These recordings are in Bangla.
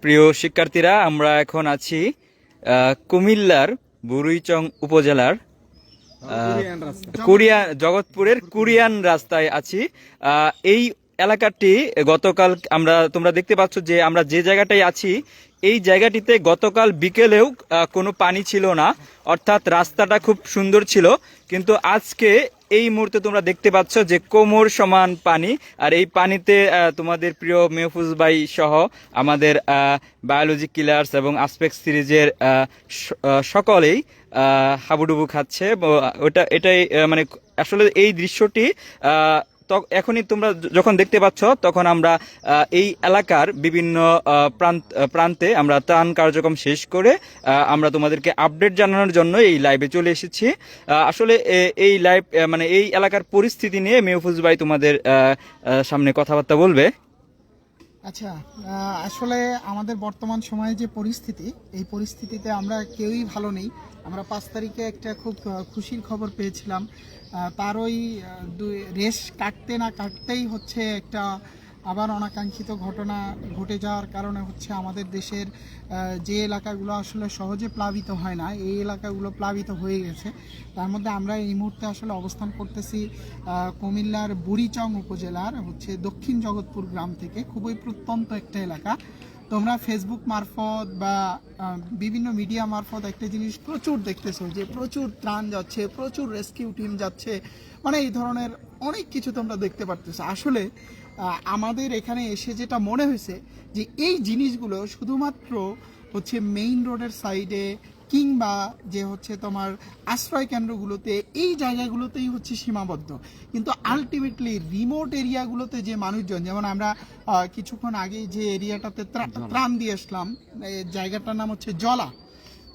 প্রিয় শিক্ষার্থীরা আমরা এখন আছি কুমিল্লার বুরুইচং উপজেলার আহ, কোরিয়া জগৎপুরের কোরিয়ান রাস্তায় আছি। আহ, এই এলাকাটি গতকাল আমরা তোমরা দেখতে পাচ্ছ যে আমরা যে জায়গাটায় আছি এই জায়গাটিতে গতকাল বিকেলেও কোনো পানি ছিল না। অর্থাৎ রাস্তাটা খুব সুন্দর ছিল। কিন্তু আজকে এই মুহূর্তে তোমরা দেখতে পাচ্ছ যে কোমর সমান পানি। আর এই পানিতে তোমাদের প্রিয় মেহফুজ ভাই সহ আমাদের বায়োলজি কিলার্স এবং আসপেক্ট সিরিজের সকলেই হাবুডুবু খাচ্ছে। ওটা, এটাই মানে আসলে এই দৃশ্যটি এখনই তোমরা যখন দেখতে পাচ্ছ, তখন আমরা এই এলাকার বিভিন্ন প্রান্ত প্রান্তে আমরা ত্রাণ কার্যক্রম শেষ করে আমরা তোমাদেরকে আপডেট জানানোর জন্য এই লাইভে চলে এসেছি। আসলে এই লাইভ মানে এই এলাকার পরিস্থিতি নিয়ে মেহফুজ ভাই তোমাদের সামনে কথাবার্তা বলবে। আচ্ছা আসলে আমাদের বর্তমান সময়ে যে পরিস্থিতি, এই পরিস্থিতিতে আমরা কেউই ভালো নেই। আমরা পাঁচ তারিখে একটা খুব খুশির খবর পেয়েছিলাম। তার ওই রেশ কাটতে না কাটতেই হচ্ছে একটা আবার অনাকাঙ্ক্ষিত ঘটনা ঘটে যাওয়ার কারণে হচ্ছে আমাদের দেশের যে এলাকাগুলো আসলে সহজে প্লাবিত হয় না, এই এলাকাগুলো প্লাবিত হয়ে গেছে। তার মধ্যে আমরা এই মুহূর্তে আসলে অবস্থান করতেছি কুমিল্লার বুড়িচং উপজেলার হচ্ছে দক্ষিণ জগৎপুর গ্রাম থেকে। খুবই প্রত্যন্ত একটা এলাকা। তোমরা ফেসবুক মারফত বা বিভিন্ন মিডিয়া মারফত একটা জিনিস প্রচুর দেখতেছো যে প্রচুর ত্রাণ যাচ্ছে, প্রচুর রেস্কিউ টিম যাচ্ছে মানে এই ধরনের অনেক কিছু তোমরা দেখতে পারতেছো। আসলে আমাদের এখানে এসে যেটা মনে হয়েছে যে এই জিনিসগুলো শুধুমাত্র হচ্ছে মেইন রোডের সাইডে কিংবা যে হচ্ছে তোমার আশ্রয় কেন্দ্রগুলোতে এই জায়গাগুলোতেই হচ্ছে সীমাবদ্ধ। কিন্তু আলটিমেটলি রিমোট এরিয়াগুলোতে যে মানুষজন যেমন আমরা কিছুক্ষণ আগে যে এরিয়াটাতে ত্রাণ দিয়ে আসলাম জায়গাটার নাম হচ্ছে জলা।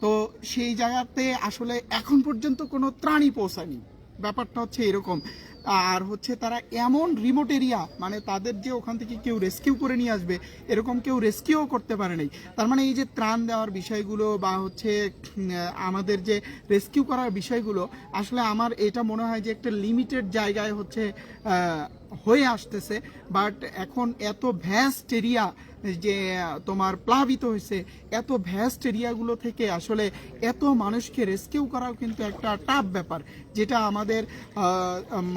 তো সেই জায়গাতে আসলে এখন পর্যন্ত কোনো ত্রাণই পৌঁছায়নি। ব্যাপারটা হচ্ছে এরকম। আর হচ্ছে তারা এমন রিমোট এরিয়া মানে তাদের যে ওখান থেকে কেউ রেস্কিউ করে নিয়ে আসবে, এরকম কেউ রেস্কিউও করতে পারে নাই। তার মানে এই যে ত্রাণ দেওয়ার বিষয়গুলো বা হচ্ছে আমাদের যে রেস্কিউ করার বিষয়গুলো, আসলে আমার এটা মনে হয় যে একটা লিমিটেড জায়গায় হচ্ছে হয়ে আসতেছে বাট এখন এত ভ্যাস্ট এরিয়া যে, তোমার প্লাবিত হয়েছে, এত ভ্যাস্ট এরিয়াগুলো থেকে আসলে এত মানুষকে রেস্কিউ করাও কিন্তু একটা টাফ ব্যাপার, যেটা আমাদের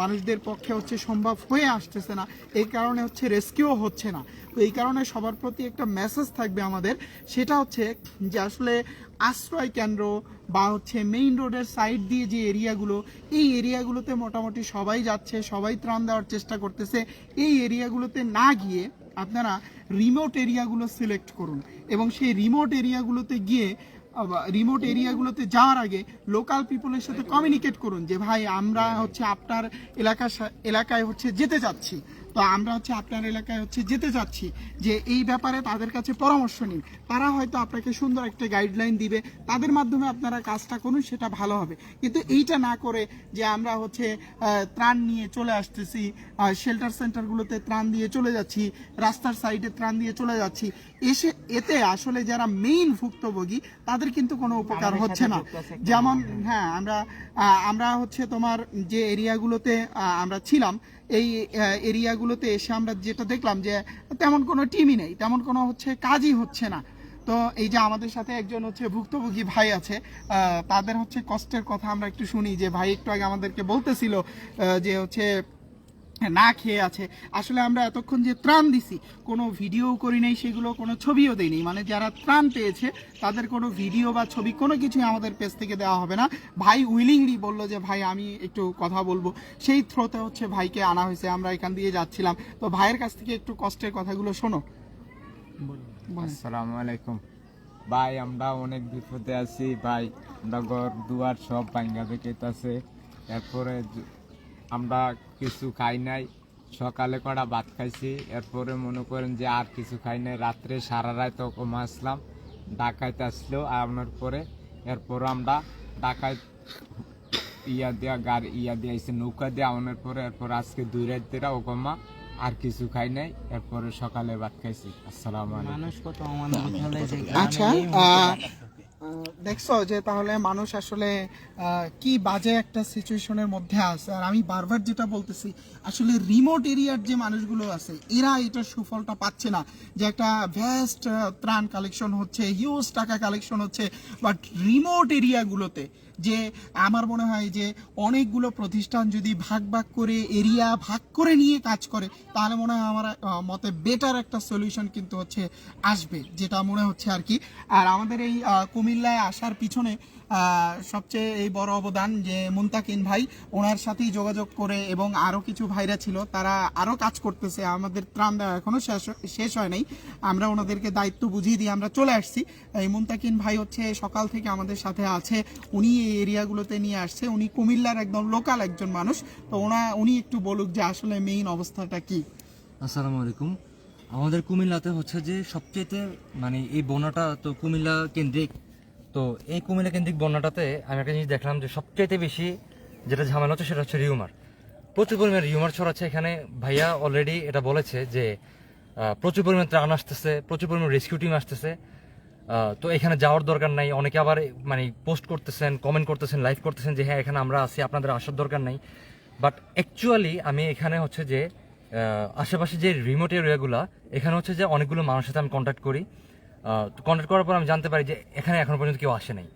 মানুষদের পক্ষে হচ্ছে সম্ভব হয়ে আসতেছে না। এই কারণে হচ্ছে রেস্কিউ হচ্ছে না। তো এই কারণে সবার প্রতি একটা মেসেজ থাকবে আমাদের, সেটা হচ্ছে যে আসলে আশ্রয় কেন্দ্র বা হচ্ছে মেইন রোডের সাইড দিয়ে যে এরিয়াগুলো এই এরিয়াগুলোতে মোটামুটি সবাই যাচ্ছে, সবাই ত্রাণ দেওয়ার চেষ্টা করতেছে। এই এরিয়াগুলোতে না গিয়ে আপনারা রিমোট এরিয়াগুলো সিলেক্ট করুন এবং সেই রিমোট এরিয়াগুলোতে গিয়ে রিমোট এরিয়াগুলোতে যাওয়ার আগে লোকাল পিপলের সাথে কমিউনিকেট করুন যে, ভাই, আমরা হচ্ছে আপনার এলাকা এলাকায় হচ্ছে যেতে চাচ্ছি। তো আমরা হচ্ছে আপনার এলাকায় হচ্ছে যেতে চাচ্ছি যে এই ব্যাপারে তাদের কাছে পরামর্শ নিন। তারা হয়তো আপনাকে সুন্দর একটা গাইডলাইন দিবে তাদের মাধ্যমে আপনারা কাজটা করুন সেটা ভালো হবে। কিন্তু এইটা না করে যে আমরা হচ্ছে ত্রাণ নিয়ে চলে আসতেছি শেল্টার সেন্টারগুলোতে ত্রাণ দিয়ে চলে যাচ্ছি রাস্তার সাইডে ত্রাণ দিয়ে চলে যাচ্ছি এসে এতে আসলে যারা মেইন ভুক্তভোগী তাদের কিন্তু কোনো উপকার হচ্ছে না। যেমন হ্যাঁ আমরা আমরা হচ্ছে তোমার যে এরিয়াগুলোতে আমরা ছিলাম এই এরিয়াগুলোতে এসে আমরা যেটা দেখলাম যে তেমন কোনো টিমই নেই, তেমন কোনো হচ্ছে কাজই হচ্ছে না। তো এই যে আমাদের সাথে একজন হচ্ছে ভুক্তভোগী ভাই আছে তাদের হচ্ছে কষ্টের কথা আমরা একটু শুনি যে ভাই একটু আগে আমাদেরকে বলতেছিল যে হচ্ছে না খেয়ে আছে। আসলে আমরা এতক্ষণ যে ত্রাণ দিছি কোনো ভিডিও করি নাই সেগুলো কোনো ছবিও দেয়নি মানে যারা ত্রাণ পেয়েছে তাদের কোনো ভিডিও বা ছবি কোনো কিছুই আমাদের পেজ থেকে দেওয়া হবে না। ভাই উইলিংলি বলল যে ভাই আমি একটু কথা বলব। সেই থ্রোতে হচ্ছে ভাইকে আনা হয়েছে আমরা এখান দিয়ে যাচ্ছিলাম। তো ভাইয়ের কাছ থেকে একটু কষ্টের কথাগুলো শোনো। আসসালামু আলাইকুম। ভাই আমরা অনেক বিপদে আছি। ভাই আমরা ঘর দুয়ার সব ভাঙ্গা আছে এরপরে আমরা কিছু খাই নাই। সকালে কটা ভাত খাইছি। এরপরে মনে করেন যে আর কিছু খাই নাই। রাত্রে সারা রাত কমা আসলাম। ডাকাইতে আসলো আনার পরে। এরপর আমরা ডাকাই ইয়া দিয়া গাড়ি ইয়া দিয়া এসে নৌকা দিয়ে আনার পরে। এরপর আজকে দুই রাত দিয়ে ওকমা আর কিছু খাই নাই। এরপরে সকালে ভাত খাইছি। আসসালামু আচ্ছা দেখছ যে তাহলে মানুষ আসলে কি বাজে একটা সিচুয়েশনের মধ্যে আছে? আর আমি বারবার যেটা বলতেছি, আসলে রিমোট এরিয়ার যে মানুষগুলো আছে, এরা এটা সুফলটা পাচ্ছে না। যে একটা ভ্যাস্ট ত্রাণ কালেকশন হচ্ছে হিউজ টাকা কালেকশন হচ্ছে বাট রিমোট এরিয়াগুলোতে যে আমার মনে হয় যে অনেকগুলো প্রতিষ্ঠান যদি ভাগ ভাগ করে এরিয়া ভাগ করে নিয়ে কাজ করে, তাহলে মনে হয় আমার মতে বেটার একটা সলিউশন কিন্তু হচ্ছে আসবে, যেটা মনে হচ্ছে আর কি। আর আমাদের এই কুমিল্লায় আসার পিছনে সবচেয়ে এই বড় অবদান যে মুন্তাকিন ভাই, ওনার সাথেই যোগাযোগ করে এবং আরও কিছু ভাইরা ছিল, তারা আরও কাজ করতেছে। আমাদের ত্রাণ দেওয়া এখনও শেষ শেষ হয় নাই। আমরা ওনাদেরকে দায়িত্ব বুঝিয়ে দিয়ে আমরা চলে আসছি। এই মুন্তাকিন ভাই হচ্ছে সকাল থেকে আমাদের সাথে আছে। উনি এই এরিয়াগুলোতে নিয়ে আসছে। উনি কুমিল্লার একদম লোকাল একজন মানুষ। তো ওনা, উনি একটু বলুক যে আসলে মেইন অবস্থাটা কি? আসসালামু আলাইকুম। আমাদের কুমিল্লাতে হচ্ছে যে সবচেয়েতে মানে এই বন্যাটা তো কুমিল্লা কেন্দ্রিক তো এই কুমিল্লা কেন্দ্রিক বন্যাটাতে আমি একটা জিনিস দেখলাম যে সবচেয়েতে বেশি যেটা ঝামেলা হচ্ছে সেটা হচ্ছে রিউমার। প্রচুর পরিমাণে রিউমার ছড়াচ্ছে এখানে। ভাইয়া অলরেডি এটা বলেছে যে প্রচুর পরিমাণে ত্রাণ আসতেছে, প্রচুর পরিমাণে রেস্কিউ টিম আসতেছে। তো এখানে যাওয়ার দরকার নাই। অনেকে আবার মানে পোস্ট করতেছেন কমেন্ট করতেছেন লাইভ করতেছেন যে হ্যাঁ এখানে আমরা আছি, আপনাদের আসার দরকার নাই। বাট অ্যাকচুয়ালি আমি এখানে হচ্ছে যে আশেপাশে যে রিমোট এরিয়াগুলো এখানে হচ্ছে যে অনেকগুলো মানুষের সাথে আমি কন্ট্যাক্ট করি। কন্ট্যাক্ট করার পর আমি জানতে পারি যে এখানে এখনও পর্যন্ত কেউ আসে নাই।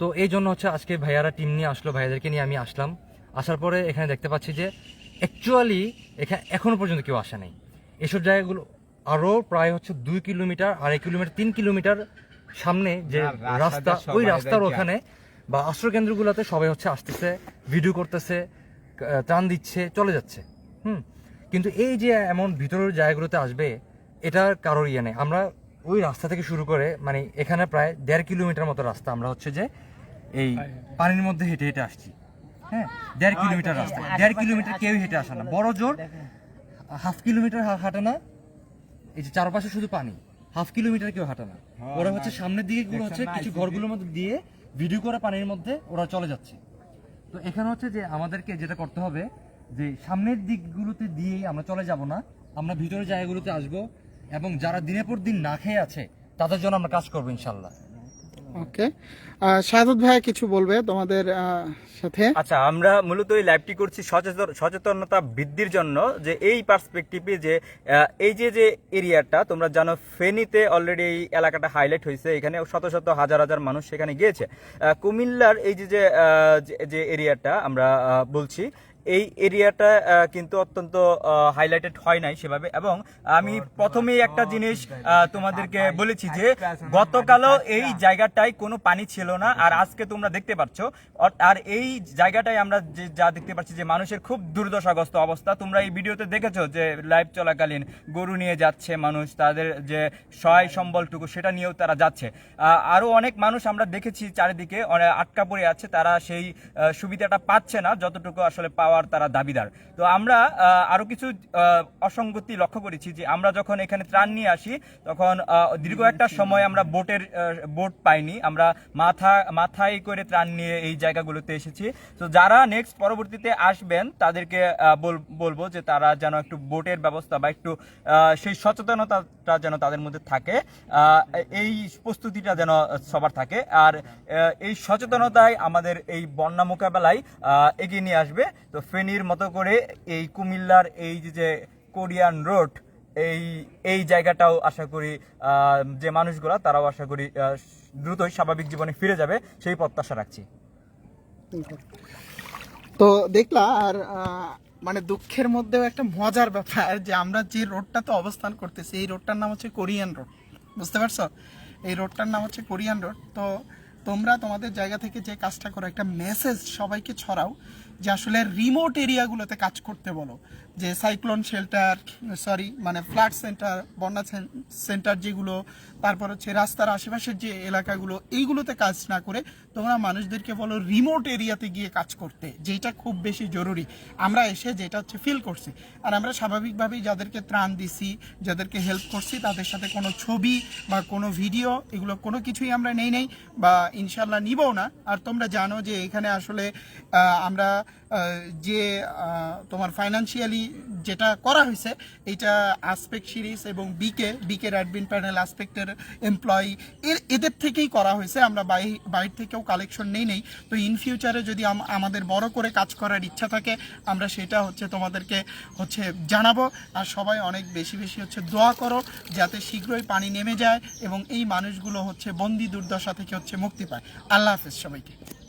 তো এই জন্য হচ্ছে আজকে ভাইয়ারা টিম নিয়ে আসলো ভাইয়াদেরকে নিয়ে আমি আসলাম। আসার পরে এখানে দেখতে পাচ্ছি যে অ্যাকচুয়ালি এখানে এখনও পর্যন্ত কেউ আসে নাই। এসব জায়গাগুলো আরও প্রায় হচ্ছে দুই কিলোমিটার আড়াই কিলোমিটার তিন কিলোমিটার সামনে যে রাস্তা ওই রাস্তার ওখানে বা আশ্রয় কেন্দ্রগুলোতে সবাই হচ্ছে আসতেছে ভিডিও করতেছে ত্রাণ দিচ্ছে চলে যাচ্ছে। হুম? কিন্তু এই যে এমন ভিতরের জায়গাগুলোতে আসবে এটার কারোর ইয়ে নেই। আমরা ওই রাস্তা থেকে শুরু করে মানে এখানে প্রায় দেড় কিলোমিটার মতো রাস্তা আমরা হচ্ছে যে এই পানির মধ্যে হেঁটে হেঁটে আসছি। হ্যাঁ দেড় কিলোমিটার রাস্তা। দেড় কিলোমিটার কেউ হেঁটে আসে না। বড় জোর হাফ কিলোমিটার হাঁটে না। এই যে চারপাশে শুধু পানি। হাফ কিলোমিটার কেউ হাঁটে না। ওরা হচ্ছে সামনের দিকে গুলো হচ্ছে কিছু ঘরগুলোর মধ্যে দিয়ে ভিডিও করে পানির মধ্যে ওরা চলে যাচ্ছে। তো এখানে হচ্ছে যে আমাদেরকে যেটা করতে হবে যে সামনের দিকগুলোতে দিয়েই আমরা চলে যাব না। আমরা ভিতরের জায়গাগুলোতে আসব। এবং যারা দিনের পর দিন না খেয়ে আছে তাদের জন্য আমরা কাজ করব ইনশাল্লাহ। ওকে। শাহাদত ভাইয়া কিছু বলবে তোমাদের সাথে? আচ্ছা আমরা মূলত এই লাইভটি করছি সচেতন সচেতনতা বৃদ্ধির জন্য যে এই পার্সপেক্টিভে যে এই যে যে এরিয়াটা তোমরা জানো ফেনীতে অলরেডি এই এলাকাটা হাইলাইট হয়েছে। এখানে শত শত হাজার হাজার মানুষ সেখানে গিয়েছে। কুমিল্লার এই যে- যে এরিয়াটা আমরা বলছি এই এরিয়াটা কিন্তু অত্যন্ত হাইলাইটেড হয় নাই সেভাবে। এবং আমি প্রথমেই একটা জিনিস তোমাদেরকে বলেছি যে গতকালও এই জায়গাটায় কোনো পানি ছিল না। আর আজকে তোমরা দেখতে পাচ্ছ আর এই জায়গাটায় আমরা যে যা দেখতে পাচ্ছি যে মানুষের খুব দুর্দশাগ্রস্ত অবস্থা। তোমরা এই ভিডিওতে দেখেছ যে লাইভ চলাকালীন গরু নিয়ে যাচ্ছে মানুষ তাদের যে সহায় সম্বলটুকু সেটা নিয়েও তারা যাচ্ছে। আহ, আরও অনেক মানুষ আমরা দেখেছি চারিদিকে আটকা পড়ে আছে তারা সেই সুবিধাটা পাচ্ছে না যতটুকু আসলে পাওয়ার তারা দাবিদার। তো আমরা আহ, আরও কিছু অসঙ্গতি লক্ষ্য করেছি যে আমরা যখন এখানে ত্রাণ নিয়ে আসি তখন দীর্ঘ একটা সময় আমরা বোটের বোট পাইনি। আমরা মাথা মাথায় করে ত্রাণ নিয়ে এই জায়গাগুলোতে এসেছি। তো যারা নেক্সট পরবর্তীতে আসবেন তাদেরকে বলব যে তারা যেন একটু বোটের ব্যবস্থা বা একটু সেই সচেতনতাটা যেন তাদের মধ্যে থাকে এই প্রস্তুতিটা যেন সবার থাকে। আর এই সচেতনতাই আমাদের এই বন্যা মোকাবেলায় এগিয়ে নিয়ে আসবে। তো ফেনীর মতো করে এই কুমিল্লার এই যে কোরিয়ান রোড, এই এই জায়গাটাও আশা করি যে মানুষগুলো তারাও আশা করি দ্রুতই স্বাভাবিক জীবনে ফিরে যাবে, সেই প্রত্যাশা রাখছি। তো দেখলা, আর মানে দুঃখের মধ্যেও একটা মজার ব্যাপার, যে আমরা যে রোডটাতে অবস্থান করতেছি, এই রোডটার নাম হচ্ছে কোরিয়ান রোড। বুঝতে পারছ? এই রোডটার নাম হচ্ছে কোরিয়ান রোড। তো তোমরা তোমাদের জায়গা থেকে যে কাজটা করো, একটা মেসেজ সবাইকে ছড়াও যে আসলে রিমোট এরিয়াগুলোতে কাজ করতে বলো। যে সাইক্লোন শেল্টার সরি মানে ফ্লাড সেন্টার বন্যা সেন্টার যেগুলো, তারপর হচ্ছে রাস্তার আশেপাশের যে এলাকাগুলো, এইগুলোতে কাজ না করে তোমরা মানুষদেরকে বলো রিমোট এরিয়াতে গিয়ে কাজ করতে, যেটা খুব বেশি জরুরি। আমরা এসে যেটা হচ্ছে ফিল করছি। আর আমরা স্বাভাবিকভাবেই যাদেরকে ত্রাণ দিছি, যাদেরকে হেল্প করছি, তাদের সাথে কোনো ছবি বা কোনো ভিডিও এগুলো কোনো কিছুই আমরা নেই নেই বা ইনশাল্লাহ নিবও না। আর তোমরা জানো যে এখানে আসলে আমরা যে তোমার ফাইনান্সিয়ালি যেটা করা হয়েছে এইটা আসপেক্ট সিরিজ এবং বিকে বিকের অ্যাডমিন প্যানেল আসপেক্টের এমপ্লয়ি এর এদের থেকেই করা হয়েছে। আমরা বাই- বাইরে থেকেও কালেকশন নেই নেই। তো ইন ফিউচারে যদি আম- আমাদের বড় করে কাজ করার ইচ্ছা থাকে, আমরা সেটা হচ্ছে তোমাদেরকে হচ্ছে জানাব। আর সবাই অনেক বেশি বেশি হচ্ছে দোয়া করো, যাতে শীঘ্রই পানি নেমে যায় এবং এই মানুষগুলো হচ্ছে বন্দি দুর্দশা থেকে হচ্ছে মুক্তি পায়। আল্লাহ হাফেজ সবাইকে।